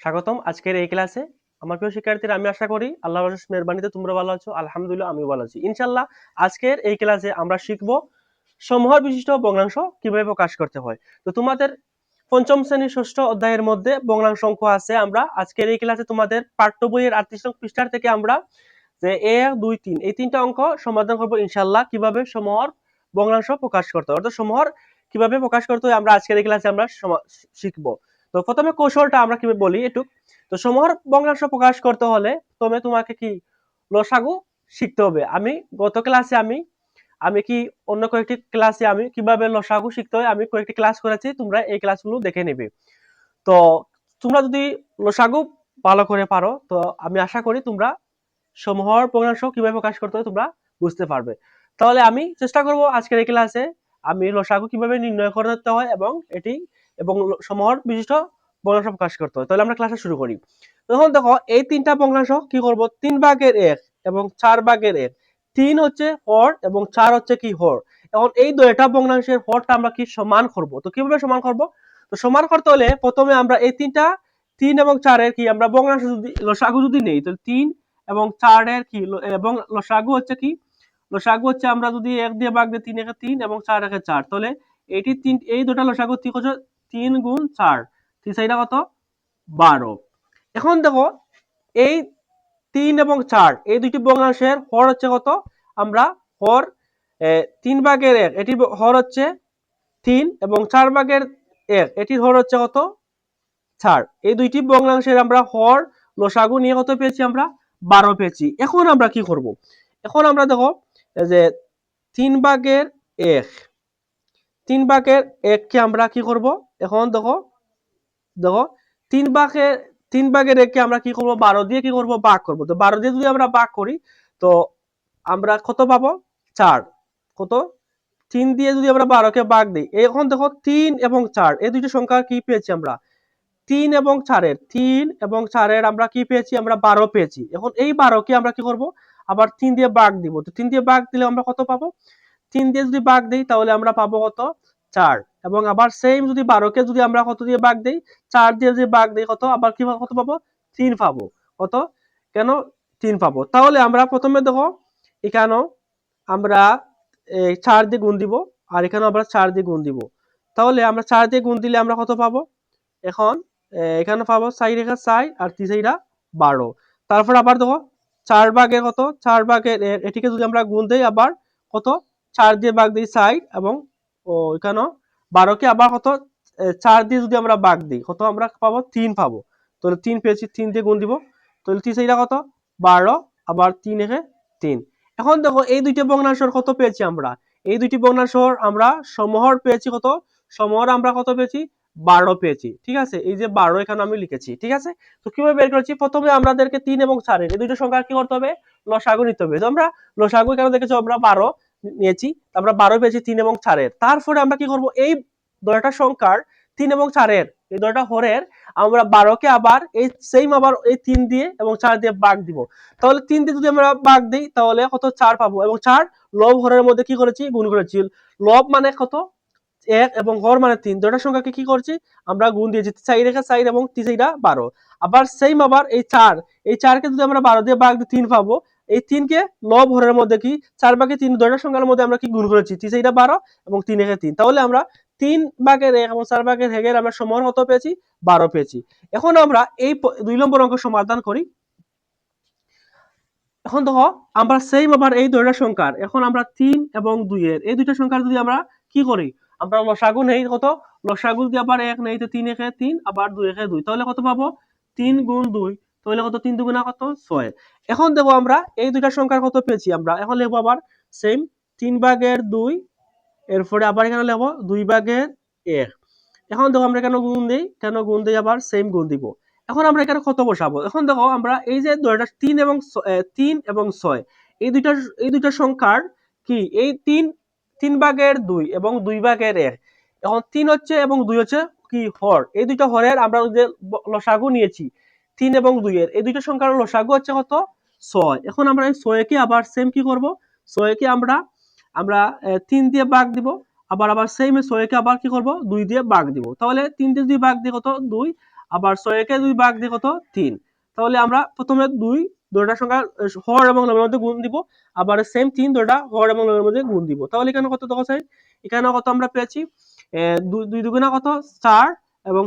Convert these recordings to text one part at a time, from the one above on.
স্বাগতম আজকের এই ক্লাসে। আমার প্রিয় শিক্ষার্থীরা, আমি আশা করি আল্লাহ মেহরবানিতে তোমরা ভালো আছো, আলহামদুলিল্লাহ আমি ভালো আছি। ইনশাল্লাহ আজকের এই ক্লাসে আমরা শিখব সমূহর বিশিষ্ট ভগ্নাংশ কীভাবে প্রকাশ করতে হয়। তো তোমাদের পঞ্চম শ্রেণির ষষ্ঠ অধ্যায়ের মধ্যে ভগ্নাংশ অঙ্ক আছে। আমরা আজকের এই ক্লাসে তোমাদের পাঠ্য বইয়ের আটত্রিশ নং পৃষ্ঠার থেকে আমরা যে এক দুই, তিন, এই তিনটা অঙ্ক সমাধান করব ইনশাল্লাহ কীভাবে সমূহর ভগ্নাংশ প্রকাশ করতে হয়। অর্থাৎ সমূহর কীভাবে প্রকাশ করতে হয় আমরা আজকের এই ক্লাসে আমরা শিখব। তো প্রথমে কৌশলটা আমরা কীভাবে বলি একটু? তো সমূহর ভগ্নাংশ প্রকাশ করতে হলে প্রথমে তোমাকে কি লসাগু শিখতে হবে। আমি গত ক্লাসে আমি আমি কি অন্য কয়েকটি ক্লাসে আমি কীভাবে লসাগু শিখতে হয়, আমি কয়েকটি ক্লাস করেছি, তোমরা এই ক্লাসগুলো দেখে নেবে। তো তোমরা যদি লসাগু ভালো করে পারো, তো আমি আশা করি তোমরা সমূহর ভগ্নাংশ কীভাবে প্রকাশ করতে হয় তোমরা বুঝতে পারবে। তাহলে আমি চেষ্টা করব আজকের এই ক্লাসে আমি লসাগু কীভাবে নির্ণয় করতে হয় এবং এটি এবং সমূহর বিশিষ্ট ভগ্নাংশ প্রকাশ করতে হয়। তাহলে আমরা ক্লাসটা শুরু করি। তখন দেখো, এই তিনটা ভগ্নাংশ কি করব? তিন ভাগের এক এবং চার ভাগের এক। তিন হচ্ছে হর এবং চার হচ্ছে কি? হর। এখন এই দুইটা ভগ্নাংশের হরটা আমরা কি সমান করব? তো কীভাবে সমান করব? তো সমান করতে হলে প্রথমে আমরা এই তিনটা, তিন এবং চারের কি আমরা ভগ্নাংশ যদি, লসাগু যদি নেই, তাহলে তিন এবং চারের কি এবং লসাগু হচ্ছে কি? লসাগু হচ্ছে আমরা যদি এক দিয়ে ভাগ দিই, তিন একে তিন এবং চার একে চার। তাহলে এটি তিন, এই দুটা লসাগু ঠিক হচ্ছে তিন গুণ চার। তিন চারটা কত? বারো এখন দেখো, এই তিন এবং চার, এই দুইটি ভগ্নাংশের হর হচ্ছে কত? আমরা হর তিন ভাগের এক, এটির হর হচ্ছে তিন এবং চার ভাগের এক, এটির হর হচ্ছে কত? চার। এই দুইটি ভগ্নাংশের আমরা হর, লসাগু নিয়ে কত পেয়েছি আমরা? বারো পেয়েছি। এখন আমরা কি করব? এখন আমরা দেখো যে তিন ভাগের এক তিন ভাগের এককে আমরা কি করব? এখন দেখো দেখো, তিন ভাগের তিন ভাগের এককে আমরা কি করব? বারো দিয়ে কি করব? ভাগ করব। তো বারো দিয়ে যদি আমরা ভাগ করি, তো আমরা কত পাবো? চার। কত? তিন দিয়ে যদি আমরা বারোকে বাঘ দিই, এখন দেখো তিন এবং চার, এই দুইটা সংখ্যা কি পেয়েছি আমরা? তিন এবং চারের, তিন এবং চারের আমরা কি পেয়েছি? আমরা বারো পেয়েছি। এখন এই বারোকে আমরা কি করব? আবার তিন দিয়ে বাঘ দিব। তো তিন দিয়ে বাঘ দিলে আমরা কত পাবো? তিন দিয়ে যদি ভাগ দিই, তাহলে আমরা পাবো কত? চার। এবং আবার সেম যদি বারোকে যদি আমরা কত দিয়ে ভাগ দিই? চার দিয়ে যদি ভাগ দিই কত? আবার কি কত পাবো? তিন পাবো। কত? কেন? তিন পাবো। তাহলে আমরা প্রথমে দেখো এখানেও আমরা চার দিয়ে গুণ দিব, আর এখানে আমরা চার দিয়ে গুণ দিব। তাহলে আমরা চার দিয়ে গুণ দিলে আমরা কত পাবো? এখন এখানে পাবো চার রেখা চার, আর তিন চাইরা বারো। তারপর আবার দেখো, চার ভাগের কত? চার ভাগের এটিকে যদি আমরা গুণ দেই, আবার কত? চার দিয়ে ভাগ দিই চার এবং, ও, এখানেও বারোকে আবার কত চার দিয়ে যদি আমরা ভাগ দিই, কত আমরা পাবো? তিন পাবো। তাহলে তিন পেয়েছি, তিন দিয়ে গুণ দিব। তাহলে তিন চাইরা কত? বারো, আবার তিন একে তিন। এখন দেখো, এই দুইটা ভগ্নাংশর কত পেয়েছি আমরা? এই দুইটি ভগ্নাংশর আমরা সমহর পেয়েছি কত? সমহর আমরা কত পেয়েছি? বারো পেয়েছি, ঠিক আছে? এই যে বারো এখানে আমি লিখেছি, ঠিক আছে? তো কীভাবে বের করেছি? প্রথমে আমাদেরকে তিন এবং চারের, এই দুইটা সংখ্যা কি করতে হবে? লসাগু নিতে হবে। তো আমরা লসাগু এখানে দেখেছি, আমরা বারো নিয়েছি আমরা বারো পেয়েছি তিন এবং চারের। তারপরে আমরা কি করব? এই দুটা সংখ্যার তিন এবং চারের, এই দুটা হরের, আমরা বারোকে আবার এই সেম আবার এই তিন দিয়ে এবং চার দিয়ে ভাগ দিব। তাহলে তিন দিয়ে যদি আমরা ভাগ দিই, তাহলে কত? চার পাবো এবং চার লব হরের মধ্যে কি করেছি? গুণ করেছি। লব মানে কত? এক এবং হর মানে তিন। দুটা সংখ্যাকে কি করছি? আমরা গুণ দিয়েছি। চাই রেখা চাই এবং তিসাইটা বারো। আবার সেম আবার এই চার, এই চারকে যদি আমরা বারো দিয়ে বাঘ তিন পাবো এই তিনকে লব হরের মধ্যে কি চার ভাগে তিন দুটা সংখ্যার মধ্যে আমরা কি গুণ করেছি? তিসাইটা বারো এবং তিন একে তিন। তাহলে আমরা তিন ভাগের এক এবং চার ভাগের হেগের আমরা সমর কত পেয়েছি? বারো পেয়েছি। এখন আমরা এই দুই নম্বর অঙ্ক সমাধান করি। এখন দেখো, আমরা সেম আবার এই দুইটা সংখ্যার। এখন আমরা তিন এবং দুইয়ের এই দুইটা সংখ্যার যদি আমরা কি করি? আমরা লসাগু নেই কত? লসাগু যদি আবার এক নেই, তো তিন একে তিন, আবার দুই একে দুই। তাহলে কত পাবো? তিন গুণ দুই। তাহলে কত? তিন দুগুণা কত? ছয়। এখন দেখো আমরা, এই দুইটা সংখ্যার কত পেয়েছি আমরা? এখন লিখব আবার সেম তিন ভাগের দুই, এরপরে আবার এখানে লিখব দুই ভাগের এক। এখন দেখো আমরা কেন গুণ দিই? কেন গুণ দিই আবার সেম গুণ দিব। এখন আমরা এখানে কত বসাবো? এখন দেখো আমরা এই যে দুইটা তিন এবং তিন এবং ছয়। এই দুইটা এই দুইটা সংখ্যার কি? এই তিন তিন ভাগের দুই এবং দুই ভাগের এক। এখন তিন হচ্ছে এবং দুই হচ্ছে কি? হর। এই দুইটা হরের আমরা যে লসাগু নিয়েছি তিন এবং দুইয়ের এই দুইটা সংখ্যার লসাগু হচ্ছে কত? ছয়। এখন আমরা এই ছয়কে আবার সেম কি করব? ছয়কে আমরা আমরা তিন দিয়ে ভাগ দিব। আবার আবার সেম ছয়কে আবার কি করব? দুই দিয়ে ভাগ দিব। তাহলে তিন দিয়ে যদি ভাগ দিই কত? দুই। আবার ছয়কে দুই ভাগ দিয়ে কত? তিন। তাহলে আমরা প্রথমে দুই, দুইটা সংখ্যা হর এবং লবের মধ্যে গুণ দিব। আবার সেম তিন, দুইটা হর এবং লবের মধ্যে গুণ দিব। তাহলে এখানে কত দেখা যায় এখানে কত আমরা পেয়েছি? দুই দুই দুগুণা কত? চার এবং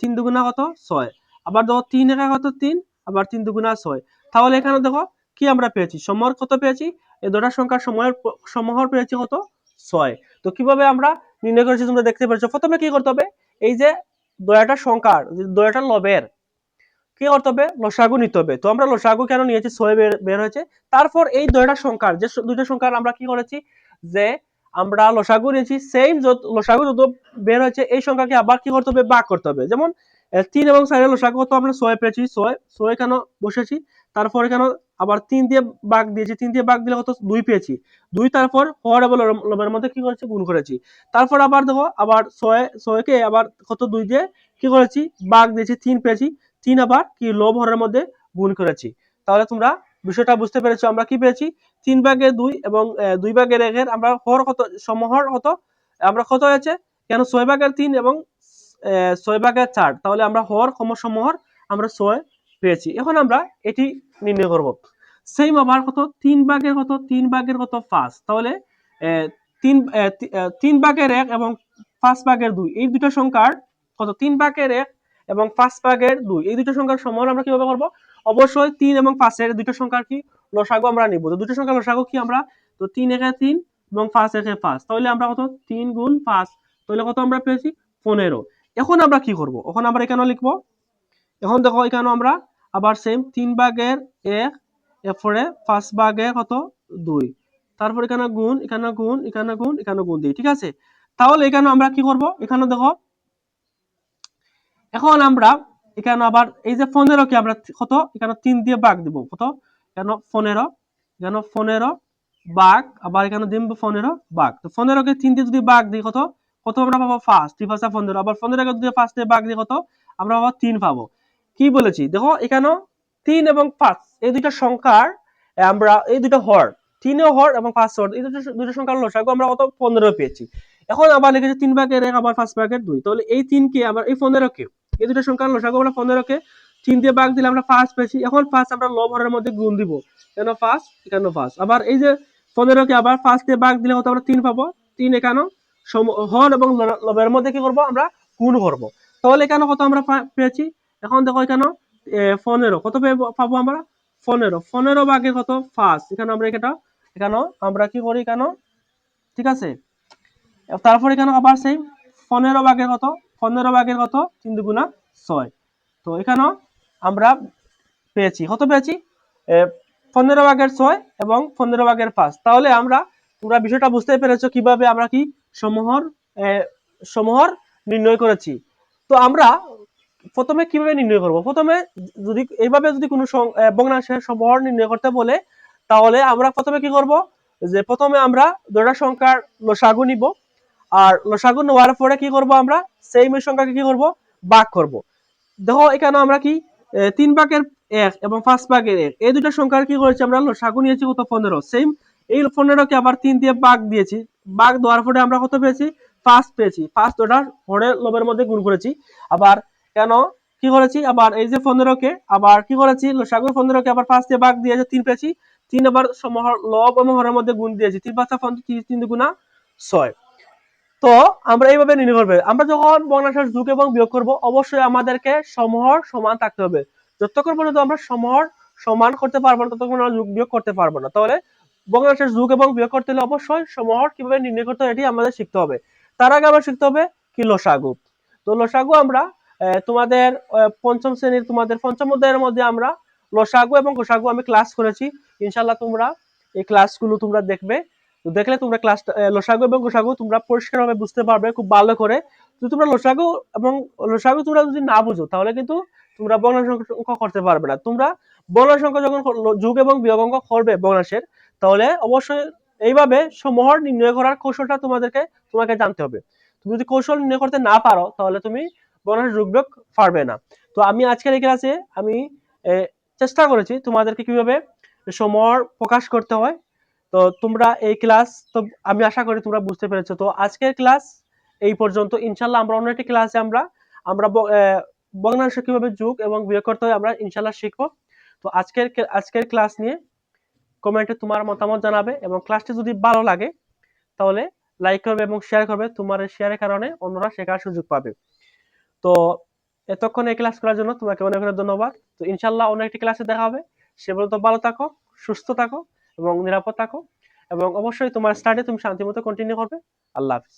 তিন দুগুণা কত? ছয়। আবার দেখো তিন একা কত তিন, আবার তিন দুগুণা ছয়। তাহলে এখানে দেখো কি আমরা পেয়েছি? সমর কত পেয়েছি? এই দুটা সংখ্যার সময়ের সমহর পেয়েছি কত? ছয়। তো কীভাবে আমরা নির্ণয় করেছি তোমরা দেখতে পেরেছ? প্রথমে কি করতে হবে? এই যে দয়াটা সংখ্যার দয়াটা লবের, কি করতে হবে? লসাগু নিতে হবে। তো আমরা লসাগু কেন নিয়েছি? ছয় বের হয়েছে। তারপর এই দয়টা সংখ্যার, যে দুইটা সংখ্যার আমরা কি করেছি? যে আমরা লসাগু নিয়েছি সেম যত, লসাগু যত বের হয়েছে, এই সংখ্যাকে আবার কি করতে হবে? ভাগ করতে হবে। যেমন তিন এবং চারের লসাগু তো আমরা ছয় পেয়েছি, ছয় ছয় কেন বসেছি? তারপর এখানে আবার তিন দিয়ে বাঘ দিয়েছি, তিন দিয়ে বাঘ দিলে কত? দুই পেয়েছি। দুই তারপর হর এবং লব- লবের মধ্যে কি করেছি? গুণ করেছি। তারপর আবার দেখো, আবার ছয়, ছয়কে আবার কত? দুই দিয়ে কি করেছি? বাঘ দিয়েছি, তিন পেয়েছি। তিন আবার কি? লব হরের মধ্যে গুণ করেছি। তাহলে তোমরা বিষয়টা বুঝতে পেরেছ, আমরা কি পেয়েছি? তিন ভাগের দুই এবং দুই ভাগের একের আমরা হর কত? সমহর কত? আমরা কত হয়েছে? কেন? ছয় ভাগের তিন এবং ছয় ভাগের চার, তাহলে আমরা হর কম সমহর আমরা ছয় পেয়েছি। এখন আমরা এটি নির্ণয় করব। সেম আবার কত? তিন ভাগের কত? তিন ভাগের কত? পাঁচ। তাহলে তিন তিন ভাগের এক এবং পাঁচ ভাগের দুই। এই দুটো সংখ্যার কত? তিন ভাগের এক এবং পাঁচ ভাগের দুই। এই দুটো সংখ্যার সমহর আমরা কীভাবে করব? অবশ্যই তিন এবং পাঁচের দুটো সংখ্যার কি লসাগু আমরা নিব। তো দুটো সংখ্যার লসাগু কি আমরা? তো তিন একে তিন এবং পাঁচ একে পাঁচ। তাহলে আমরা কত? তিন গুণ পাঁচ। তাহলে কত আমরা পেয়েছি? পনেরো। এখন আমরা কি করব? এখন আমরা এখানে লিখব। এখন দেখো এখানে আমরা আবার সেম তিন ভাগের এক এরপরে পাঁচ ভাগের কত? দুই। তারপর এখানে গুণ এখানে গুণ এখানে গুণ এখানে গুণ দিই ঠিক আছে? তাহলে এখানে আমরা কি করব? এখানে দেখো। এখন আমরা এখানে আবার এই যে পনেরো কে আমরা কত? এখানে তিন দিয়ে ভাগ দিব। কত? কেন পনেরো কেন পনেরো ভাগ, আবার এখানে দিব পনেরো বাঘ তো পনেরোকে তিন দিয়ে যদি বাঘ দিই কত? কত আমরা পাবো ফার্স্ট তিন পাঁচটা পনেরো। আবার পনেরোকে যদি পাঁচ দিয়ে ভাগ দিই কত? আমরা পাবো তিন পাবো। কি বলেছি? দেখো, এখানেও তিন এবং পাঁচ, এই দুইটা সংখ্যার, আমরা, এই দুটো হর, তিনও হর এবং পাঁচ হর, এই দুটো দুটো সংখ্যার লসাগু আমরা কত? পনেরো পেয়েছি। এখন আবার লিখেছি তিন ভাগের এক, আবার পাঁচ ভাগের দুই। তাহলে এই তিনকে আবার এই পনেরোকে, এই দুটো সংখ্যার লসাগু আমরা পনেরোকে, তিন দিয়ে ভাগ দিলে আমরা পাঁচ পেয়েছি। এখন পাঁচ আমরা লব হরের মধ্যে গুণ দিব। কেন পাঁচ? এখানে পাঁচ। আবার এই যে পনেরোকে আবার পাঁচ দিয়ে ভাগ দিলে কত আমরা তিন পাবো? তিন এখানে সম- হর এবং লবের মধ্যে কি করব? আমরা গুণ করব। তাহলে এখানে কত আমরা পেয়েছি? এখন দেখো এখানে পনেরো। কত পাবো আমরা? পনেরো। পনেরো ভাগে কত? পাঁচ। এখানে আমরা এটা এখানে আমরা কি করি এখানে? ঠিক আছে? তারপর এখানে আবার সেই পনেরো ভাগের কত? পনেরো ভাগের কত? তিন দুগুণা ছয়। তো এখানেও আমরা পেয়েছি। কত পেয়েছি? পনেরো ভাগের ছয় এবং পনেরো ভাগের পাঁচ। তাহলে আমরা তোমরা বিষয়টা বুঝতে পেরেছ কীভাবে আমরা কি সমূহর সমূহর নির্ণয় করেছি। তো আমরা প্রথমে কীভাবে নির্ণয় করব? প্রথমে যদি, এইভাবে যদি কোনো ভগ্নাংশের সমূহর নির্ণয় করতে বলে, তাহলে আমরা প্রথমে কি করব? যে প্রথমে আমরা দুটা সংখ্যার লসাগু নিব, আর লসাগু নেওয়ার পরে কি করব আমরা? সেই সংখ্যাকে কি করব? ভাগ করব। দেখো, এখানে আমরা কি? তিন ভাগের এক এবং পাঁচ ভাগের এক। এই দুটো সংখ্যার কি করেছি আমরা? লসাগু নিয়েছি কত? পনেরো। সেম এই পনেরোকে আবার তিন দিয়ে ভাগ দিয়েছি। ভাগ দেওয়ার পরে আমরা কত পেয়েছি? পাঁচ পেয়েছি। পাঁচ দুটা হরে লবের মধ্যে গুণ করেছি। আবার কেন? কি করেছি? আবার এই যে পনেরোকে, আবার কি করেছি? লসাগুর পনেরোকে আবার পাঁচ দিয়ে ভাগ দিয়েছে, তিন পেয়েছি। তিন আবার সমহর লব এবং হরের মধ্যে গুণ দিয়েছি। তিন পাঁচটা পনেরো তিন দুগুণা ছয়। তো আমরা এইভাবে নির্ভর করবে আমরা যখন ভগ্নাংশের যুগ এবং বিয়োগ করব, অবশ্যই আমাদেরকে সমহর সমান থাকতে হবে। যতক্ষণ পর্যন্ত আমরা সমহর সমান করতে পারব না, ততক্ষণ আমরা যোগ বিয়োগ করতে পারব না। তাহলে ভগ্নাংশের যোগ এবং বিয়োগ করতে হলে অবশ্যই সমহর কীভাবে নির্ণয় করতে হয় এটি আমাদের শিখতে হবে। তার আগে আমরা শিখতে হবে কি লসাগু। তো লসাগু আমরা তোমাদের পঞ্চম শ্রেণির তোমাদের পঞ্চম অধ্যায়ের মধ্যে আমরা লসাগু এবং গোসাগু আমি ক্লাস করেছি। ইনশাল্লাহ তোমরা এই ক্লাসগুলো তোমরা দেখবে। তো দেখলে তোমরা ক্লাস লসাগু এবং গোসাগু তোমরা পরিষ্কারভাবে বুঝতে পারবে খুব ভালো করে। যদি তোমরা লসাগু এবং লসাগু তোমরা যদি না বুঝো, তাহলে কিন্তু তোমরা বর্ণাংশ অঙ্ক করতে পারবে না। তোমরা বর্ণাংশ অঙ্ক যখন যোগ এবং বিয়োগ অঙ্ক করবে বর্ণাংশের তাহলে অবশ্যই এইভাবে সমহর নির্ণয় করার কৌশলটা তোমাদেরকে তোমাকে জানতে হবে। তুমি যদি কৌশল নির্ণয় করতে না পারো তাহলে তুমি বর্ণাংশ যোগ পারবে না। তো আমি আজকের এই ক্লাসে আমি চেষ্টা করেছি তোমাদেরকে কীভাবে সমহর প্রকাশ করতে হয়। তো তোমরা এই ক্লাস তো আমি আশা করি তোমরা বুঝতে পেরেছ। তো আজকের ক্লাস এই পর্যন্ত। ইনশাল্লাহ আমরা অন্য একটি ক্লাসে আমরা আমরা ব- আহ, ভগ্নাংশ কীভাবে যোগ এবং বিয়োগ করতে হয় আমরা ইনশাল্লাহ শিখব। তো আজকের আজকের ক্লাস নিয়ে কমেন্টে তোমার মতামত জানাবে এবং ক্লাসটি যদি ভালো লাগে, তাহলে লাইক করবে এবং শেয়ার করবে, তোমার শেয়ারের কারণে অন্যরা শেখার সুযোগ পাবে। তো এতক্ষণ এই ক্লাস করার জন্য তোমাকে অনেক অনেক ধন্যবাদ। তো ইনশাল্লাহ অন্য একটি ক্লাসে দেখা হবে। সে বলতো ভালো থাকো, সুস্থ থাকো এবং নিরাপদ থাকো এবং অবশ্যই তোমার স্টাডি তুমি শান্তিমতো কন্টিনিউ করবে। আল্লাহ হাফিজ।